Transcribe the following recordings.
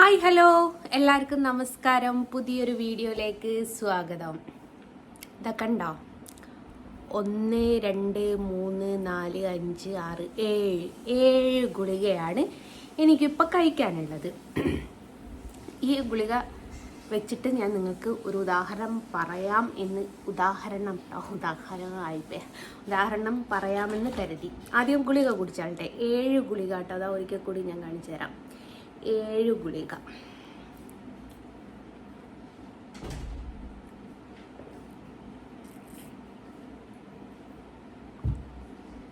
Hi hello. എല്ലാവർക്കും നമസ്കാരം. പുതിയൊരു വീഡിയോയിലേക്ക് സ്വാഗതം. ഇതൊക്കെ ഉണ്ടോ ഒന്ന് രണ്ട് മൂന്ന് നാല് അഞ്ച് ആറ് ഏഴ്. ഏഴ് ഗുളികയാണ് എനിക്കിപ്പോൾ കഴിക്കാനുള്ളത്. ഈ ഗുളിക വെച്ചിട്ട് ഞാൻ നിങ്ങൾക്ക് ഒരു ഉദാഹരണം പറയാം എന്ന് ഉദാഹരണം ഉദാഹരണമായിപ്പേ ഉദാഹരണം പറയാമെന്ന് കരുതി. ആദ്യം ഗുളിക കുടിച്ചാട്ടെ ഏഴ് ഗുളിക കേട്ടോ. അതാ ഒരിക്കൽ കൂടി ഞാൻ കാണിച്ചു തരാം. ഏഴ് ഗുളിക.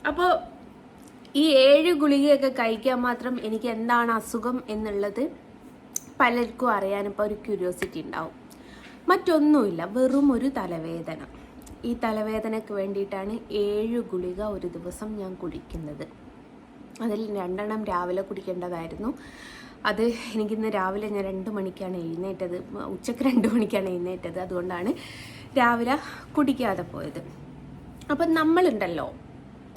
അപ്പോൾ ഈ ഏഴ് ഗുളികയൊക്കെ കഴിക്കാൻ മാത്രം എനിക്ക് എന്താണ് അസുഖം എന്നുള്ളത് പലർക്കും അറിയാനിപ്പോൾ ഒരു ക്യൂരിയോസിറ്റി ഉണ്ടാവും. മറ്റൊന്നുമില്ല വെറും ഒരു തലവേദന. ഈ തലവേദനയ്ക്ക് വേണ്ടിയിട്ടാണ് ഏഴ് ഗുളിക ഒരു ദിവസം ഞാൻ കുടിക്കുന്നത്. അതിൽ രണ്ടെണ്ണം രാവിലെ കുടിക്കേണ്ടതായിരുന്നു. അത് എനിക്കിന്ന് രാവിലെ ഞാൻ രണ്ട് മണിക്കാണ് എഴുന്നേറ്റത്. ഉച്ചയ്ക്ക് രണ്ട് മണിക്കാണ് എഴുന്നേറ്റത്. അതുകൊണ്ടാണ് രാവിലെ കുടിക്കാതെ പോയത്. അപ്പം നമ്മളുണ്ടല്ലോ.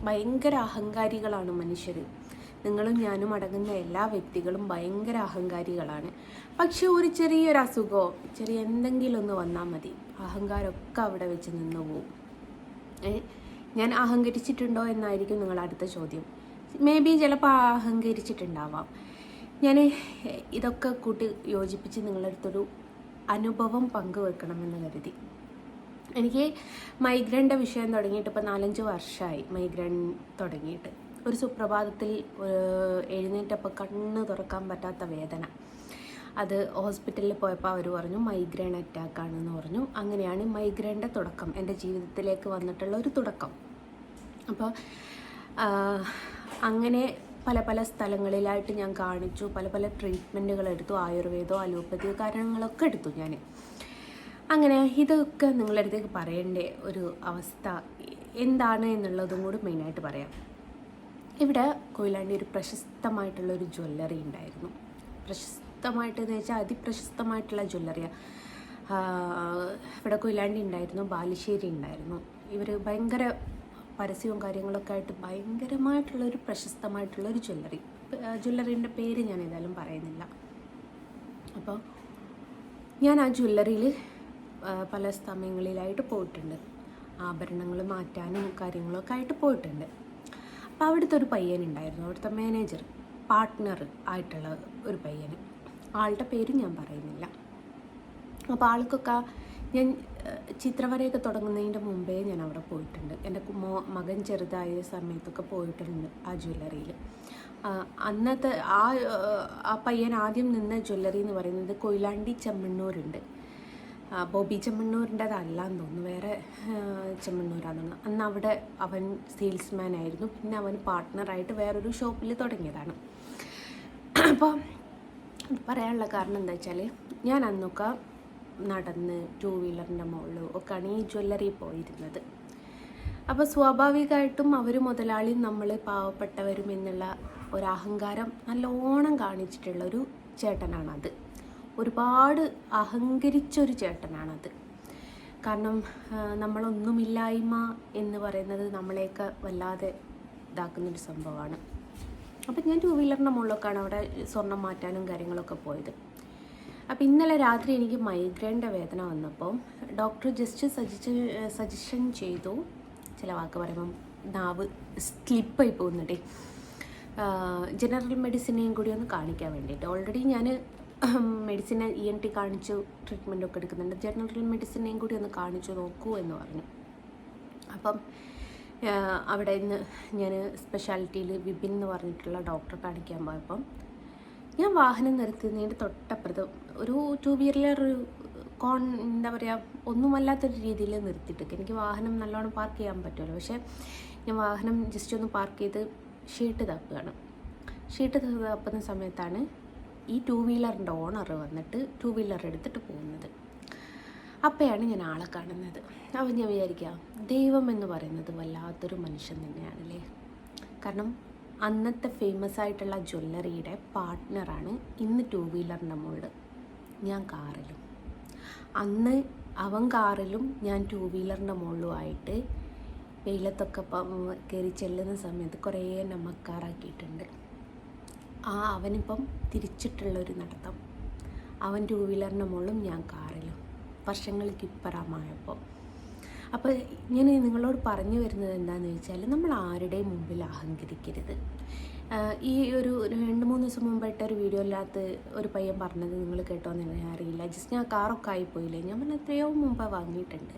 ഭയങ്കര അഹങ്കാരികളാണ് മനുഷ്യർ നിങ്ങളും ഞാനും അടങ്ങുന്ന എല്ലാ വ്യക്തികളും ഭയങ്കര അഹങ്കാരികളാണ്. പക്ഷെ ഒരു ചെറിയൊരു അസുഖമോ ചെറിയ എന്തെങ്കിലും ഒന്ന് വന്നാൽ മതി. അഹങ്കാരമൊക്കെ അവിടെ വെച്ച് നിന്ന് പോവും. ഞാൻ അഹങ്കരിച്ചിട്ടുണ്ടോ എന്നായിരിക്കും നിങ്ങളുടെ അടുത്ത ചോദ്യം. മേ ബി ചിലപ്പോൾ അഹങ്കരിച്ചിട്ടുണ്ടാവാം. ഞാൻ ഇതൊക്കെ കൂട്ടി യോജിപ്പിച്ച് നിങ്ങളുടെ അടുത്തൊരു അനുഭവം പങ്കുവെക്കണമെന്ന് കരുതി. എനിക്ക് മൈഗ്രൈന്റെ വിഷയം തുടങ്ങിയിട്ട് ഇപ്പോൾ നാലഞ്ച് വർഷമായി മൈഗ്രൈൻ തുടങ്ങിയിട്ട്. ഒരു സുപ്രഭാതത്തിൽ എഴുന്നേറ്റപ്പോൾ കണ്ണ് തുറക്കാൻ പറ്റാത്ത വേദന. അത് ഹോസ്പിറ്റലിൽ പോയപ്പോൾ അവർ പറഞ്ഞു മൈഗ്രെയിൻ അറ്റാക്ക് ആണെന്ന് പറഞ്ഞു. അങ്ങനെയാണ് മൈഗ്രെയിന്റെ തുടക്കം എന്റെ ജീവിതത്തിലേക്ക് വന്നിട്ടുള്ള ഒരു തുടക്കം. അപ്പോൾ അങ്ങനെ പല പല സ്ഥലങ്ങളിലായിട്ട് ഞാൻ കാണിച്ചു. പല പല ട്രീറ്റ്മെന്റുകൾ എടുത്തു. ആയുർവേദോ അലോപ്പതിയോ കാരണങ്ങളൊക്കെ എടുത്തു ഞാൻ അങ്ങനെ ഇതൊക്കെ നിങ്ങളുടെ അടുത്തേക്ക് പറയേണ്ട ഒരു അവസ്ഥ എന്താണ് എന്നുള്ളതും കൂടി മെയിനായിട്ട് പറയാം. ഇവിടെ കൊയിലാണ്ടി ഒരു പ്രശസ്തമായിട്ടുള്ള ഒരു ജ്വല്ലറി ഉണ്ടായിരുന്നു. പ്രശസ്തമായിട്ട് എന്ന് വെച്ചാൽ അതിപ്രശസ്തമായിട്ടുള്ള ജ്വല്ലറിയാണ് ഇവിടെ കൊയിലാണ്ടി ഉണ്ടായിരുന്നു ബാലുശ്ശേരി ഉണ്ടായിരുന്നു. ഇവർ ഭയങ്കര പരസ്യവും കാര്യങ്ങളൊക്കെ ആയിട്ട് ഭയങ്കരമായിട്ടുള്ളൊരു പ്രശസ്തമായിട്ടുള്ളൊരു ജ്വല്ലറി. ജ്വല്ലറീന്റെ പേര് ഞാൻ ഏതായാലും പറയുന്നില്ല. അപ്പോൾ ഞാൻ ആ ജ്വല്ലറിയിൽ പല സമയങ്ങളിലായിട്ട് പോയിട്ടുണ്ട്. ആഭരണങ്ങൾ മാറ്റാനും കാര്യങ്ങളൊക്കെ ആയിട്ട് പോയിട്ടുണ്ട്. അപ്പോൾ അവിടുത്തെ ഒരു പയ്യനുണ്ടായിരുന്നു അവിടുത്തെ മാനേജർ പാർട്ട്ണർ ആയിട്ടുള്ള ഒരു പയ്യന്. ആളുടെ പേര് ഞാൻ പറയുന്നില്ല. അപ്പോൾ ആൾക്കൊക്കെ ഞാൻ ചിത്രവരയൊക്കെ തുടങ്ങുന്നതിന്റെ മുമ്പേ ഞാൻ അവിടെ പോയിട്ടുണ്ട്. എന്റെ മോ മകൻ ചെറുതായ സമയത്തൊക്കെ പോയിട്ടുണ്ട് ആ ജ്വല്ലറിയിൽ. അന്നത്തെ ആ ആ പയ്യൻ ആദ്യം നിന്ന ജ്വല്ലറി എന്ന് പറയുന്നത് കൊയിലാണ്ടി ചെമ്മണ്ണൂരുണ്ട്. ബോബി ചെമ്മണ്ണൂരിന്റെതല്ല എന്ന് തോന്നുന്നു. വേറെ ചെമ്മണ്ണൂരാണെന്ന് അന്ന് അവിടെ അവൻ സെയിൽസ്മാൻ ആയിരുന്നു. പിന്നെ അവൻ പാർട്ട്ണറായിട്ട് വേറൊരു ഷോപ്പിൽ തുടങ്ങിയതാണ്. അപ്പോൾ പറയാനുള്ള കാരണം എന്താ വെച്ചാൽ ഞാൻ അന്നൊക്കെ നടന്ന് ടൂ വീലറിന്റെ മുകളിൽ ഒക്കെയാണ് ഈ ജ്വല്ലറി പോയിരുന്നത്. അപ്പോൾ സ്വാഭാവികമായിട്ടും അവർ മുതലാളി നമ്മൾ പാവപ്പെട്ടവരും എന്നുള്ള ഒരു അഹങ്കാരം നല്ലോണം കാണിച്ചിട്ടുള്ള ഒരു ചേട്ടനാണത്. ഒരുപാട് അഹങ്കരിച്ചൊരു ചേട്ടനാണത്. കാരണം നമ്മളൊന്നുമില്ലായ്മ എന്ന് പറയുന്നത് നമ്മളെയൊക്കെ വല്ലാതെ ഇതാക്കുന്നൊരു സംഭവമാണ്. അപ്പം ഞാൻ ടൂ വീലറിന്റെ മുകളിലൊക്കെയാണ് അവിടെ സ്വർണം മാറ്റാനും കാര്യങ്ങളൊക്കെ പോയത്. അപ്പോൾ ഇന്നലെ രാത്രി എനിക്ക് മൈഗ്രെയിന്റെ വേദന വന്നപ്പം ഡോക്ടർ ജസ്റ്റ് സജസ്റ്റ് സജഷൻ ചെയ്തു. ചില വാക്ക് പറയുമ്പം നാവ് സ്ലിപ്പായി പോകുന്നുണ്ടേ. ജനറൽ മെഡിസിനെയും കൂടി ഒന്ന് കാണിക്കാൻ വേണ്ടിയിട്ട്. ഓൾറെഡി ഞാൻ മെഡിസിൻ ഇ എൻ ടി കാണിച്ചു ട്രീറ്റ്മെന്റ് ഒക്കെ എടുക്കുന്നുണ്ട്. ജനറൽ മെഡിസിനെയും കൂടി ഒന്ന് കാണിച്ചു നോക്കൂ എന്ന് പറഞ്ഞു. അപ്പം അവിടെ നിന്ന് ഞാൻ സ്പെഷ്യാലിറ്റിയിൽ വിപിൻ എന്ന് പറഞ്ഞിട്ടുള്ള ഡോക്ടറെ കാണിക്കാൻ പോയപ്പം ഞാൻ വാഹനം നിർത്തുന്നതിന്റെ തൊട്ടപ്പുറത്ത് ഒരു ടു വീലർ കോൺ എന്താ പറയുക ഒന്നുമല്ലാത്തൊരു രീതിയിൽ നിർത്തിയിട്ട് എനിക്ക് വാഹനം നല്ലോണം പാർക്ക് ചെയ്യാൻ പറ്റുമല്ലോ. പക്ഷേ ഞാൻ വാഹനം ജസ്റ്റ് ഒന്ന് പാർക്ക് ചെയ്ത് ഷീട്ട് തപ്പുകയാണ്. ഷീട്ട് തപ്പുന്ന സമയത്താണ് ഈ ടു വീലറിന്റെ ഓണർ വന്നിട്ട് ടു വീലർ എടുത്തിട്ട് പോകുന്നത്. അപ്പോഴാണ് ഞാൻ ആളെ കാണുന്നത്. അപ്പം ഞാൻ വിചാരിക്കുക ദൈവം എന്ന് പറയുന്നത് വല്ലാത്തൊരു മനുഷ്യൻ തന്നെയാണല്ലേ? കാരണം അന്നത്തെ ഫേമസ് ആയിട്ടുള്ള ജ്വല്ലറിയുടെ പാർട്ട്ണറാണ് ഇന്ന് ടൂ വീലറിന്റെ മുകളിൽ ഞാൻ കാറിലും. അന്ന് അവൻ കാറിലും ഞാൻ ടൂ വീലറിന്റെ മുകളിലുമായിട്ട് വെയിലത്തൊക്കെ കയറി ചെല്ലുന്ന സമയത്ത് കുറേ നമ്മക്കാറാക്കിയിട്ടുണ്ട്. ആ അവനിപ്പം തിരിച്ചിട്ടുള്ളൊരു നടത്തം. അവൻ ടൂ വീലറിന്റെ മുകളിലും ഞാൻ കാറിലും. വർഷങ്ങൾക്ക് ഇപ്പറമായപ്പോൾ അപ്പോൾ ഞാൻ നിങ്ങളോട് പറഞ്ഞു വരുന്നത് എന്താണെന്ന് വെച്ചാൽ നമ്മൾ ആരുടെയും മുമ്പിൽ അഹങ്കരിക്കരുത്. ഈ ഒരു രണ്ട് മൂന്ന് ദിവസം മുമ്പായിട്ട് ഒരു വീഡിയോയിലകത്ത് ഒരു പയ്യൻ പറഞ്ഞത് നിങ്ങൾ കേട്ടോന്ന് ഞാൻ അറിയില്ല. ജസ്റ്റ് ഞാൻ കാറൊക്കെ ആയിപ്പോയില്ലേ? ഞാൻ പറഞ്ഞ എത്രയോ മുമ്പ് വാങ്ങിയിട്ടുണ്ട്.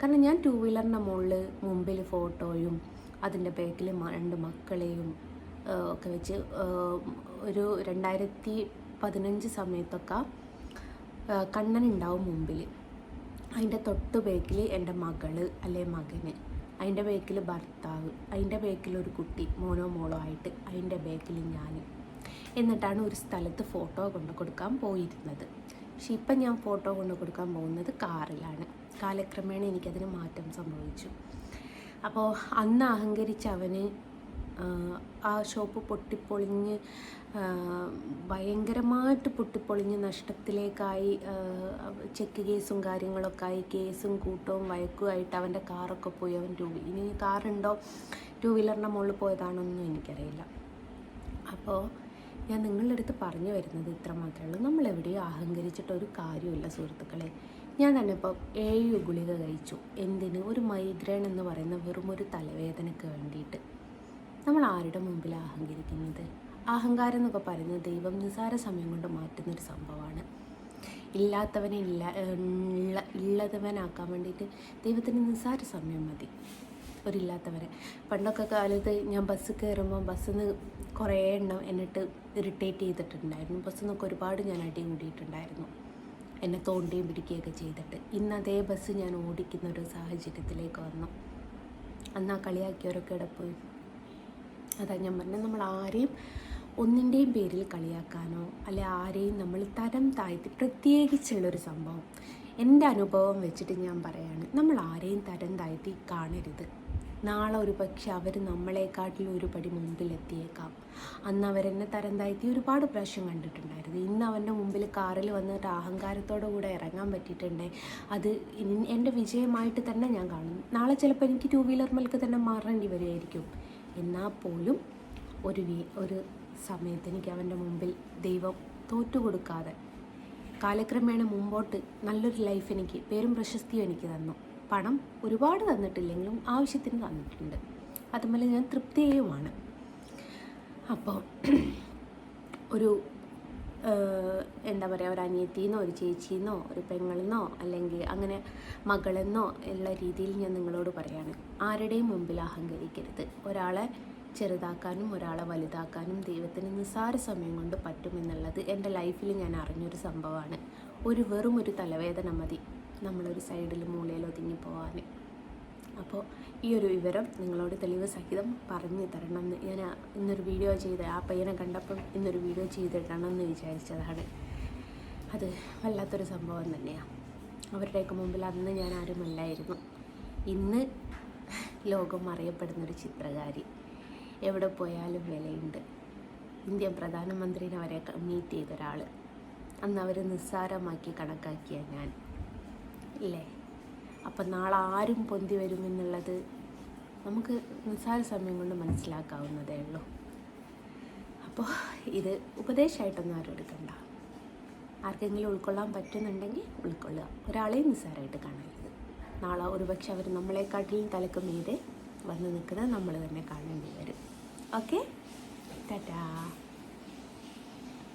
കാരണം ഞാൻ ടു വീലറിന്റെ മുകളിൽ മുമ്പിൽ ഫോട്ടോയും അതിന്റെ ബാക്കിൽ രണ്ട് മക്കളെയും ഒക്കെ വെച്ച് ഒരു രണ്ടായിരത്തി പതിനഞ്ച് സമയത്തൊക്കെ കണ്ണനുണ്ടാവും മുമ്പിൽ അതിന്റെ തൊട്ട് ബേക്കിൽ എന്റെ മകൾ അല്ലെ മകന്. അതിന്റെ ബേക്കിൽ ഭർത്താവ്. അതിന്റെ ബേക്കിൽ ഒരു കുട്ടി മോനോ മോളോ ആയിട്ട് അതിന്റെ ബേക്കിൽ ഞാൻ എന്നിട്ടാണ് ഒരു സ്ഥലത്ത് ഫോട്ടോ കൊണ്ട് കൊടുക്കാൻ പോയിരുന്നത്. പക്ഷെ ഇപ്പം ഞാൻ ഫോട്ടോ കൊണ്ട് കൊടുക്കാൻ പോകുന്നത് കാറിലാണ്. കാലക്രമേണ എനിക്കതിന് മാറ്റം സംഭവിച്ചു. അപ്പോൾ അന്ന് അഹങ്കരിച്ച് അവന് ആ ഷോപ്പ് പൊട്ടിപ്പൊളിഞ്ഞ് ഭയങ്കരമായിട്ട് പൊട്ടിപ്പൊളിഞ്ഞ് നഷ്ടത്തിലേക്കായി ചെക്ക് കേസും കാര്യങ്ങളൊക്കെ ആയി കേസും കൂട്ടവും വഴക്കുമായിട്ട് അവന്റെ കാറൊക്കെ പോയി അവൻ ടൂ ഇനി കാറുണ്ടോ? ടൂ വീലറിന്റെ മുകളിൽ പോയതാണോന്നും എനിക്കറിയില്ല. അപ്പോൾ ഞാൻ നിങ്ങളുടെ അടുത്ത് പറഞ്ഞു വരുന്നത് ഇത്ര മാത്രമേ ഉള്ളൂ. നമ്മൾ എവിടെയും അഹങ്കരിച്ചിട്ട് ഒരു കാര്യമില്ല സുഹൃത്തുക്കളെ. ഞാൻ തന്നെ ഇപ്പോൾ ഏഴ് ഗുളിക കഴിച്ചു. എന്തിന്? ഒരു മൈഗ്രെയിൻ എന്ന് പറയുന്ന വെറും ഒരു തലവേദനയ്ക്ക് വേണ്ടിയിട്ട്. നമ്മൾ ആരുടെ മുമ്പിൽ അഹങ്കരിക്കുന്നത്? അഹങ്കാരം എന്നൊക്കെ പറയുന്നത് ദൈവം നിസാര സമയം കൊണ്ട് മാറ്റുന്നൊരു സംഭവമാണ്. ഇല്ലാത്തവനെ ഇല്ല ഉള്ള ഉള്ളതവനാക്കാൻ വേണ്ടിയിട്ട് ദൈവത്തിന് നിസാര സമയം മതി. ഒരില്ലാത്തവരെ പണ്ടൊക്കെ കാലത്ത് ഞാൻ ബസ് കയറുമ്പോൾ ബസ്സിൽ നിന്ന് കുറേ എണ്ണം എന്നിട്ട് ഇറിറ്റേറ്റ് ചെയ്തിട്ടുണ്ടായിരുന്നു. ബസ്സിൽ നിന്നൊക്കെ ഒരുപാട് ഞാൻ അടി കൂടിയിട്ടുണ്ടായിരുന്നു. എന്നെ തോണ്ടിയും പിടിക്കുകയൊക്കെ ചെയ്തിട്ട്. ഇന്ന് അതേ ബസ് ഞാൻ ഓടിക്കുന്ന ഒരു സാഹചര്യത്തിലേക്ക് വന്നു. അന്ന് ആ കളിയാക്കിയവരൊക്കെ ഇവിടെ പോയി? അതാ ഞാൻ പറഞ്ഞത് നമ്മൾ ആരെയും ഒന്നിന്റെയും പേരിൽ കളിയാക്കാനോ അല്ലെ ആരെയും നമ്മൾ തരം താഴ്ത്തി പ്രത്യേകിച്ചുള്ളൊരു സംഭവം എന്റെ അനുഭവം വെച്ചിട്ട് ഞാൻ പറയാണ് നമ്മൾ ആരെയും തരം താഴ്ത്തി കാണരുത്. നാളെ ഒരു പക്ഷെ അവർ നമ്മളെക്കാട്ടിലും ഒരു പടി മുമ്പിലെത്തിയേക്കാം. അന്ന് അവരെന്നെ തരം താഴ്ത്തി ഒരുപാട് പ്രാവശ്യം കണ്ടിട്ടുണ്ടായിരുന്നു. ഇന്ന് അവന്റെ മുമ്പിൽ കാറിൽ വന്നിട്ട് അഹങ്കാരത്തോടു കൂടെ ഇറങ്ങാൻ പറ്റിയിട്ടുണ്ട് അത് എന്റെ വിജയമായിട്ട് തന്നെ ഞാൻ കാണുന്നു. നാളെ ചിലപ്പോൾ എനിക്ക് ടൂ വീലർ മൽക്ക് തന്നെ മാറേണ്ടി വരുമായിരിക്കും എന്നാൽ പോലും ഒരു വീ ഒരു സമയത്ത് എനിക്ക് അവന്റെ മുമ്പിൽ ദൈവം തോറ്റുകൊടുക്കാതെ കാലക്രമേണ മുമ്പോട്ട് നല്ലൊരു ലൈഫ് എനിക്ക് പേരും പ്രശസ്തിയും എനിക്ക് തന്നു. പണം ഒരുപാട് തന്നിട്ടില്ലെങ്കിലും ആവശ്യത്തിന് തന്നിട്ടുണ്ട്. അതുപോലെ ഞാൻ തൃപ്തിയുമാണ് അപ്പോൾ ഒരു എന്താ പറയുക ഒരു അനിയത്തിന്നോ ഒരു ചേച്ചിന്നോ ഒരു പെങ്ങളെന്നോ അല്ലെങ്കിൽ അങ്ങനെ മകളെന്നോ ഉള്ള രീതിയിൽ ഞാൻ നിങ്ങളോട് പറയാണ്. ആരുടെയും മുമ്പിൽ അഹങ്കരിക്കരുത്. ഒരാളെ ചെറുതാക്കാനും ഒരാളെ വലുതാക്കാനും ദൈവത്തിന് നിസ്സാര സമയം കൊണ്ട് പറ്റുമെന്നുള്ളത് എന്റെ ലൈഫിൽ ഞാൻ അറിഞ്ഞൊരു സംഭവമാണ്. ഒരു വെറും ഒരു തലവേദന മതി നമ്മളൊരു സൈഡിൽ മൂലയിൽ ഒതുങ്ങി പോകാൻ അപ്പോൾ ഈ ഒരു വിവരം നിങ്ങളോട് തെളിവ് സഹിതം പറഞ്ഞു തരണം എന്ന് ഞാൻ ഇന്നൊരു വീഡിയോ ചെയ്ത് ആ പയ്യനെ കണ്ടപ്പം ഇന്നൊരു വീഡിയോ ചെയ്തിടണം എന്ന് വിചാരിച്ചതാണ്. അത് വല്ലാത്തൊരു സംഭവം തന്നെയാണ് അവരുടെയൊക്കെ മുമ്പിൽ അന്ന് ഞാൻ ആരുമല്ലായിരുന്നു ഇന്ന് ലോകം അറിയപ്പെടുന്നൊരു ചിത്രകാരി. എവിടെ പോയാലും വിലയുണ്ട്. ഇന്ത്യൻ പ്രധാനമന്ത്രിനെ അവരെ മീറ്റ് ചെയ്ത ഒരാൾ അന്ന് അവർ നിസ്സാരമാക്കി കണക്കാക്കിയ ഞാൻ. ഇല്ലേ? അപ്പം നാളെ ആരും പൊന്തി വരുമെന്നുള്ളത് നമുക്ക് നിസ്സാര സമയം കൊണ്ട് മനസ്സിലാക്കാവുന്നതേ ഉള്ളൂ. അപ്പോൾ ഇത് ഉപദേശമായിട്ടൊന്നും ആരും എടുക്കണ്ട. ആർക്കെങ്കിലും ഉൾക്കൊള്ളാൻ പറ്റുന്നുണ്ടെങ്കിൽ ഉൾക്കൊള്ളുക. ഒരാളെയും നിസ്സാരമായിട്ട് കാണരുത്. നാളെ ഒരുപക്ഷെ അവർ നമ്മളെക്കാട്ടിലും തലക്ക് മീതെ വന്ന് നിൽക്കുന്നത് നമ്മൾ തന്നെ കാണേണ്ടി വരും. ഓക്കെ? ടാറ്റാ.